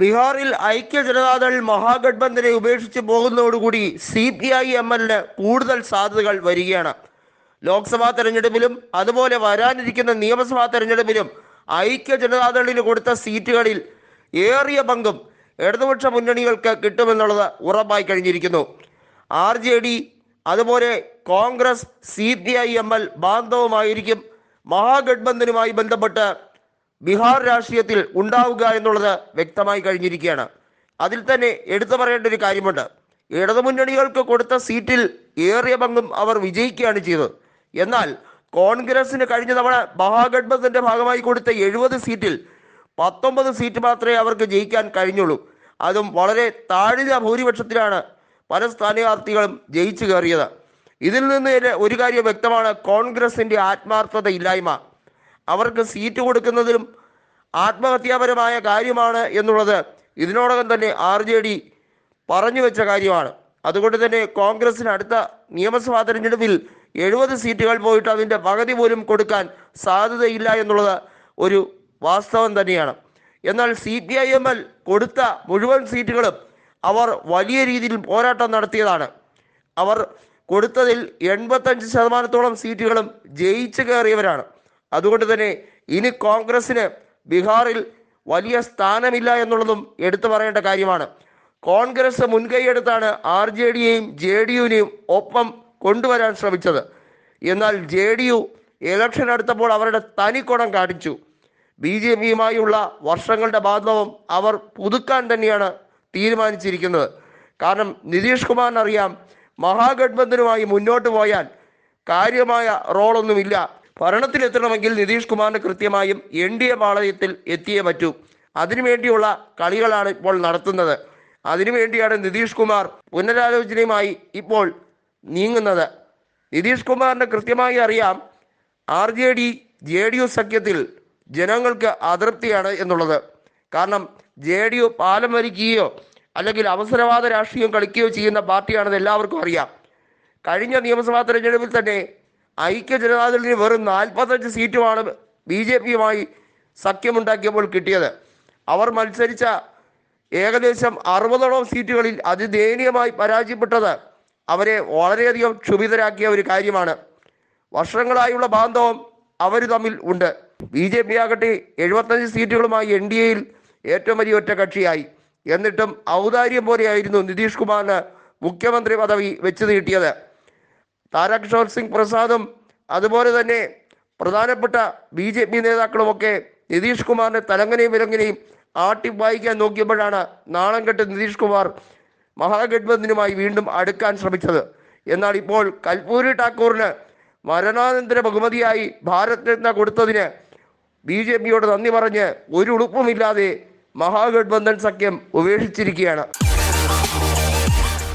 ബീഹാറിൽ ഐക്യ ജനതാദൾ മഹാഗഡ്ബന്ധനെ ഉപേക്ഷിച്ച് പോകുന്നതോടുകൂടി സി പി ഐ എം എല്ലിന് കൂടുതൽ സാധ്യതകൾ വരികയാണ്. ലോക്സഭാ തെരഞ്ഞെടുപ്പിലും അതുപോലെ വരാനിരിക്കുന്ന നിയമസഭാ തെരഞ്ഞെടുപ്പിലും ഐക്യ ജനതാദളിന് കൊടുത്ത സീറ്റുകളിൽ ഏറിയ പങ്കും ഇടതുപക്ഷ മുന്നണികൾക്ക് കിട്ടുമെന്നുള്ളത് ഉറപ്പായി കഴിഞ്ഞിരിക്കുന്നു. ആർ ജെ ഡി അതുപോലെ Congress C P I M L ബാന്ധവുമായിരിക്കും മഹാഗഡ്ബന്ധനുമായി ബന്ധപ്പെട്ട് ബീഹാർ രാഷ്ട്രീയത്തിൽ ഉണ്ടാവുക എന്നുള്ളത് വ്യക്തമായി കഴിഞ്ഞിരിക്കുകയാണ്. അതിൽ തന്നെ എടുത്തു പറയേണ്ട ഒരു കാര്യമുണ്ട്. ഇടതുമുന്നണികൾക്ക് കൊടുത്ത സീറ്റിൽ ഏറിയ പങ്കും അവർ വിജയിക്കുകയാണ് ചെയ്തത്. എന്നാൽ കോൺഗ്രസിന് കഴിഞ്ഞ തവണ മഹാഗഡ്ബന്ധന്റെ ഭാഗമായി കൊടുത്ത എഴുപത് സീറ്റിൽ പത്തൊമ്പത് സീറ്റ് മാത്രമേ അവർക്ക് ജയിക്കാൻ കഴിഞ്ഞുള്ളൂ. അതും വളരെ താഴ്ന്ന ഭൂരിപക്ഷത്തിലാണ് പല സ്ഥാനാർത്ഥികളും ജയിച്ചു കയറിയത്. ഇതിൽ നിന്ന് ഒരു കാര്യം വ്യക്തമാണ്. കോൺഗ്രസിന്റെ ആത്മാർത്ഥത ഇല്ലായ്മ അവർക്ക് സീറ്റ് കൊടുക്കുന്നതിലും ആത്മഹത്യാപരമായ കാര്യമാണ് എന്നുള്ളത് ഇതിനോടകം തന്നെ ആർ ജെ ഡി പറഞ്ഞു വെച്ച കാര്യമാണ്. അതുകൊണ്ട് തന്നെ കോൺഗ്രസിന് അടുത്ത നിയമസഭാ തെരഞ്ഞെടുപ്പിൽ എഴുപത് സീറ്റുകൾ പോയിട്ട് അതിന്റെ പകുതി പോലും കൊടുക്കാൻ സാധ്യതയില്ല എന്നുള്ളത് ഒരു വാസ്തവം തന്നെയാണ്. എന്നാൽ C P I M L കൊടുത്ത മുഴുവൻ സീറ്റുകളും അവർ വലിയ രീതിയിൽ പോരാട്ടം നടത്തിയതാണ്. അവർ കൊടുത്തതിൽ എൺപത്തഞ്ച് ശതമാനത്തോളം സീറ്റുകളും ജയിച്ചു കയറിയവരാണ്. അതുകൊണ്ട് തന്നെ ഇനി കോൺഗ്രസിന് ബീഹാറിൽ വലിയ സ്ഥാനമില്ല എന്നുള്ളതും എടുത്തു പറയേണ്ട കാര്യമാണ്. കോൺഗ്രസ് മുൻകൈയെടുത്താണ് ആർ ജെ ഡിയെയും ജെ ഡി ഒപ്പം കൊണ്ടുവരാൻ ശ്രമിച്ചത്. എന്നാൽ ജെ ഡി യു ഇലക്ഷൻ അടുത്തപ്പോൾ അവരുടെ തനിക്കുണം കാണിച്ചു. ബി ജെ പിയുമായുള്ള വർഷങ്ങളുടെ ബാന്ധവം അവർ പുതുക്കാൻ തന്നെയാണ് തീരുമാനിച്ചിരിക്കുന്നത്. കാരണം നിതീഷ് കുമാറിനറിയാം മഹാഗഡ്ബന്ധനുമായി മുന്നോട്ട് പോയാൽ കാര്യമായ റോളൊന്നുമില്ല. ഭരണത്തിലെത്തണമെങ്കിൽ നിതീഷ് കുമാറിന് കൃത്യമായും എൻ ഡി എ പാളയത്തിൽ എത്തിയേ പറ്റൂ. അതിനുവേണ്ടിയുള്ള കളികളാണ് ഇപ്പോൾ നടത്തുന്നത്. അതിനുവേണ്ടിയാണ് നിതീഷ് കുമാർ പുനരാലോചനയുമായി ഇപ്പോൾ നീങ്ങുന്നത്. നിതീഷ് കുമാറിന് കൃത്യമായി അറിയാം R J D J D U സഖ്യത്തിൽ ജനങ്ങൾക്ക് അതൃപ്തിയാണ് എന്നുള്ളത്. കാരണം ജെ ഡി യു പാലം വരിക്കുകയോ അല്ലെങ്കിൽ അവസരവാദ രാഷ്ട്രീയം കളിക്കുകയോ ചെയ്യുന്ന പാർട്ടിയാണെന്ന് എല്ലാവർക്കും അറിയാം. കഴിഞ്ഞ നിയമസഭാ തെരഞ്ഞെടുപ്പിൽ തന്നെ ഐക്യ ജനതാദളിന് വെറും നാൽപ്പത്തഞ്ച് സീറ്റുമാണ് ബി ജെ പിയുമായി സഖ്യമുണ്ടാക്കിയപ്പോൾ കിട്ടിയത്. അവർ മത്സരിച്ച ഏകദേശം അറുപതോളം സീറ്റുകളിൽ അതിദയനീയമായി പരാജയപ്പെട്ടത് അവരെ വളരെയധികം ക്ഷുഭിതരാക്കിയ ഒരു കാര്യമാണ്. വർഷങ്ങളായുള്ള ബാന്ധവം അവർ തമ്മിൽ ഉണ്ട്. ബി ജെ പി ആകട്ടെ എഴുപത്തഞ്ച് സീറ്റുകളുമായി എൻ ഡി എയിൽ ഏറ്റവും വലിയ ഒറ്റ കക്ഷിയായി. എന്നിട്ടും ഔദാര്യം പോലെയായിരുന്നു നിതീഷ് കുമാറിന് മുഖ്യമന്ത്രി പദവി വെച്ചു നീട്ടിയത്. താരാകിഷോർ സിംഗ് പ്രസാദും അതുപോലെ തന്നെ പ്രധാനപ്പെട്ട ബി ജെ പി നേതാക്കളുമൊക്കെ നിതീഷ് കുമാറിനെ തലങ്ങനെയും വിലങ്ങനെയും ആട്ടി വായിക്കാൻ നോക്കിയപ്പോഴാണ് നാണം കെട്ട് നിതീഷ് കുമാർ മഹാഗഡ്ബന്ധനുമായി വീണ്ടും അടുക്കാൻ ശ്രമിച്ചത്. എന്നാൽ ഇപ്പോൾ കൽപൂരി ടാക്കൂറിന് മരണാനന്തര ബഹുമതിയായി ഭാരത് രത്ന കൊടുത്തതിന് ബി ജെ പിയോട് നന്ദി പറഞ്ഞ് ഒരു ഉളുപ്പുമില്ലാതെ മഹാഗഡ്ബന്ധൻ സഖ്യം ഉപേക്ഷിച്ചിരിക്കുകയാണ്.